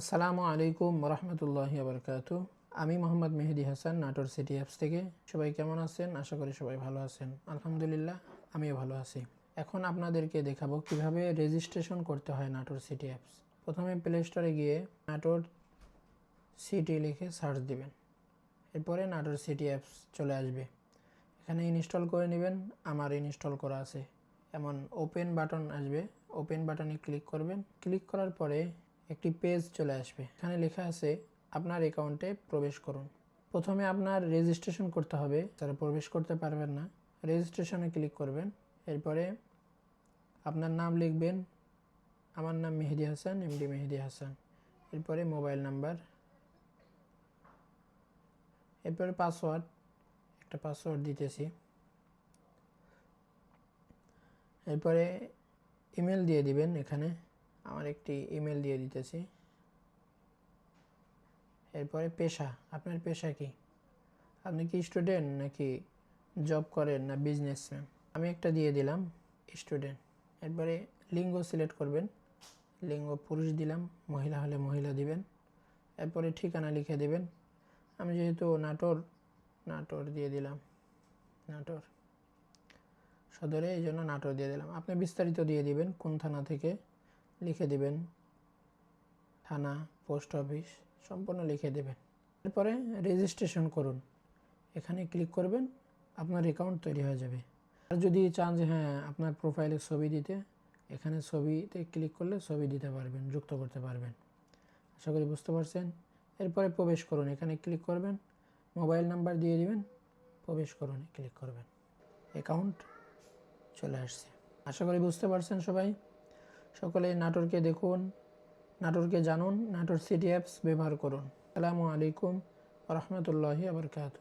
আসসালামু আলাইকুম রহমতুল্লাহি আবরকাত। আমি মোহাম্মদ মেহেদি হাসান, নাটোর সিটি অ্যাপস থেকে। সবাই কেমন আছেন? আশা করি সবাই ভালো আছেন। আলহামদুলিল্লাহ, আমিও ভালো আছি। এখন আপনাদেরকে দেখাবো কীভাবে রেজিস্ট্রেশন করতে হয় নাটোর সিটি অ্যাপস। প্রথমে প্লে স্টোরে গিয়ে নাটোর সিটি লিখে সার্চ দিবেন। এরপরে নাটোর সিটি অ্যাপস চলে আসবে। এখানে ইনস্টল করে নেবেন। আমার ইনস্টল করা আছে। এমন ওপেন বাটন আসবে। ওপেন বাটনে ক্লিক করবেন। ক্লিক করার পরে একটি পেজ চলে আসবে। এখানে লেখা আছে, আপনার অ্যাকাউন্টে প্রবেশ করুন। প্রথমে আপনার রেজিস্ট্রেশন করতে হবে। তারা প্রবেশ করতে পারবেন না রেজিস্ট্রেশনে ক্লিক করবেন। এরপরে আপনার নাম লিখবেন। আমার নাম মেহেদি হাসান এমডি মেহেদি হাসান। এরপরে মোবাইল নাম্বার এরপরে পাসওয়ার্ড একটা পাসওয়ার্ড দিতেছি। এরপরে ইমেল দিয়ে দিবেন এখানে। আমার একটি ইমেল দিয়ে দিতেছি। এরপরে পেশা, আপনার পেশা কি? আপনি কি স্টুডেন্ট নাকি জব করেন না বিজনেসম্যান আমি একটা দিয়ে দিলাম স্টুডেন্ট এরপরে লিঙ্গ সিলেক্ট করবেন। লিঙ্গ পুরুষ দিলাম, মহিলা হলে মহিলা দিবেন। এরপরে ঠিকানা লিখে দেবেন। আমি যেহেতু নাটোর নাটোর দিয়ে দিলাম, নাটোর। সদরে এই জন্য নাটোর দিয়ে দিলাম। আপনি বিস্তারিত দিয়ে দিবেন কোন থানা থেকে লিখে দিবেন। থানা, পোস্ট অফিস, সম্পূর্ণ লিখে দেবেন। এরপরে রেজিস্ট্রেশন করুন। এখানে ক্লিক করবেন, আপনার অ্যাকাউন্ট তৈরি হয়ে যাবে। আর যদি চান যে হ্যাঁ আপনার প্রোফাইলে ছবি দিতে, এখানে ছবিতে ক্লিক করলে ছবি দিতে পারবেন, যুক্ত করতে পারবেন। আশা করি বুঝতে পারছেন? এরপরে প্রবেশ করুন, এখানে ক্লিক করবেন মোবাইল নাম্বার দিয়ে দিবেন, প্রবেশ করুন ক্লিক করবেন। অ্যাকাউন্ট চলে আসছে। আশা করি বুঝতে পারছেন সবাই? সকলে নাটোরকে দেখুন নাটোরকে জানুন নাটোর সিটি অ্যাপস ব্যবহার করুন। আসসালামু আলাইকুম রহমতুল্লাহি আবরকাত